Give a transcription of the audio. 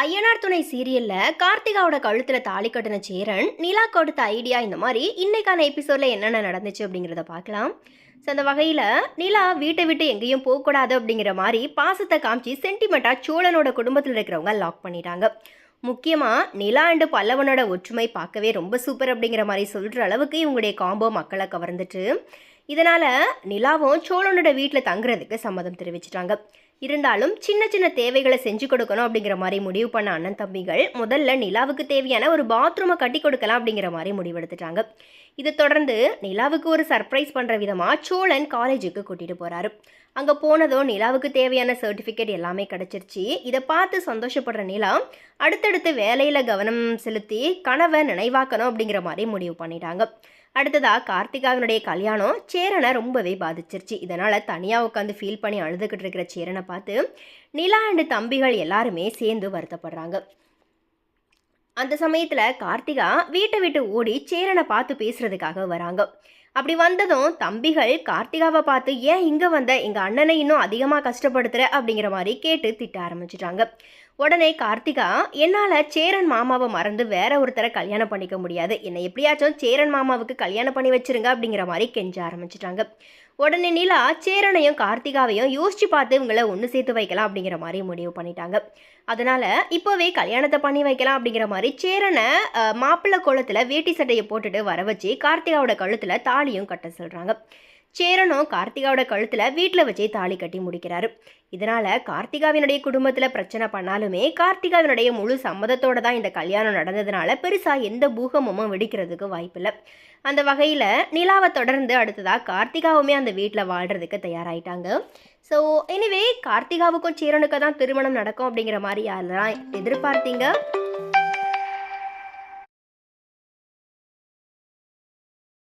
ஐயனார் துணை சீரியல்ல கார்த்திகாவோட கழுத்துல தாலி கட்டின சேரன் நிலா கொடுத்த ஐடியா இந்த மாதிரி இன்னைக்கான எபிசோட்ல என்னென்ன நடந்துச்சு அப்படிங்கிறத பார்க்கலாம். ஸோ அந்த வகையில் நிலா வீட்டை விட்டு எங்கேயும் போகக்கூடாது அப்படிங்கிற மாதிரி பாசத்தை காமிச்சு சென்டிமெண்ட்டாக சோழனோட குடும்பத்தில் இருக்கிறவங்க லாக் பண்ணிட்டாங்க. முக்கியமாக நிலா அண்டு பல்லவனோட ஒற்றுமை பார்க்கவே ரொம்ப சூப்பர் அப்படிங்கிற மாதிரி சொல்கிற அளவுக்கு இவங்களுடைய காம்போ மக்களை கவர்ந்துட்டு இதனால் நிலாவும் சோழனோட வீட்டில் தங்குறதுக்கு சம்மதம் தெரிவிச்சிட்டாங்க. இருந்தாலும் சின்ன சின்ன தேவைகளை செஞ்சு கொடுக்கணும் அப்படிங்கிற மாதிரி முடிவு பண்ண அண்ணன் தம்பிகள் முதல்ல நிலாவுக்கு தேவையான ஒரு பாத்ரூமை கட்டி கொடுக்கலாம் அப்படிங்கிற மாதிரி முடிவெடுத்துட்டாங்க இதை தொடர்ந்து நிலாவுக்கு ஒரு சர்ப்ரைஸ் பண்ணுற விதமாக சோழன் காலேஜுக்கு கூட்டிகிட்டு போகிறாரு அங்கே போனதும் நிலாவுக்கு தேவையான சர்டிஃபிகேட் எல்லாமே கிடச்சிருச்சு. இதை பார்த்து சந்தோஷப்படுற நிலா அடுத்தடுத்து வேலையில் கவனம் செலுத்தி கனவை நினைவாக்கணும் அப்படிங்கிற மாதிரி முடிவு பண்ணிட்டாங்க. அடுத்ததாக கார்த்திகாவினுடைய கல்யாணம். சேரனை ரொம்பவே பாதிச்சிருச்சு. இதனால் தனியாக உட்காந்து ஃபீல் பண்ணி அழுதுகிட்டு இருக்கிற சேரனை பார்த்து நிலா அண்டு தம்பிகள் எல்லாருமே சேர்ந்து வருத்தப்படுறாங்க. அந்த சமயத்தில் கார்த்திகா வீட்டை விட்டு ஓடி சேரனை பார்த்து பேசுகிறதுக்காக வராங்க. அப்படி வந்ததும் தம்பிகள் கார்த்திகாவை பார்த்து ஏன் இங்கே வந்த? எங்கள் அண்ணனை இன்னும் அதிகமாக கஷ்டப்படுத்துகிற அப்படிங்கிற மாதிரி கேட்டு திட்ட ஆரம்பிச்சிட்டாங்க. உடனே கார்த்திகா என்னால் சேரன் மாமாவை மறந்து வேற ஒருத்தரை கல்யாணம் பண்ணிக்க முடியாது. என்னை எப்படியாச்சும் சேரன் மாமாவுக்கு கல்யாணம் பண்ணி வச்சிருங்க அப்படிங்கிற மாதிரி கெஞ்ச ஆரம்பிச்சிட்டாங்க. உடனே நிலா சேரனையும் கார்த்திகாவையும் யோசிச்சு பார்த்து இவங்கள ஒன்று சேர்த்து வைக்கலாம் அப்படிங்கிற மாதிரி முடிவு பண்ணிட்டாங்க. அதனால இப்போவே கல்யாணத்தை பண்ணி வைக்கலாம் அப்படிங்கிற மாதிரி சேரனை மாப்பிள்ளை கோலத்தில் வேட்டி சட்டையை போட்டுட்டு வர வச்சு கார்த்திகாவோட கழுத்தில் தாலியும் கட்ட சொல்கிறாங்க சேரனும் கார்த்திகாவோட கழுத்தில் வீட்டில் வச்சே தாலி கட்டி முடிக்கிறாரு. இதனால் கார்த்திகாவினுடைய குடும்பத்தில் பிரச்சனை பண்ணாலுமே கார்த்திகாவினுடைய முழு சம்மதத்தோடு தான் இந்த கல்யாணம் நடந்ததுனால பெருசாக எந்த பூகமும் வெடிக்கிறதுக்கு வாய்ப்பில்லை. அந்த வகையில் நிலாவை தொடர்ந்து அடுத்ததாக கார்த்திகாவுமே அந்த வீட்டில் வாழ்கிறதுக்கு தயாராகிட்டாங்க ஸோ எனிவே கார்த்திகாவுக்கும் சேரனுக்கு தான் திருமணம் நடக்கும் அப்படிங்கிற மாதிரி யாரெல்லாம் எதிர்பார்த்தீங்க?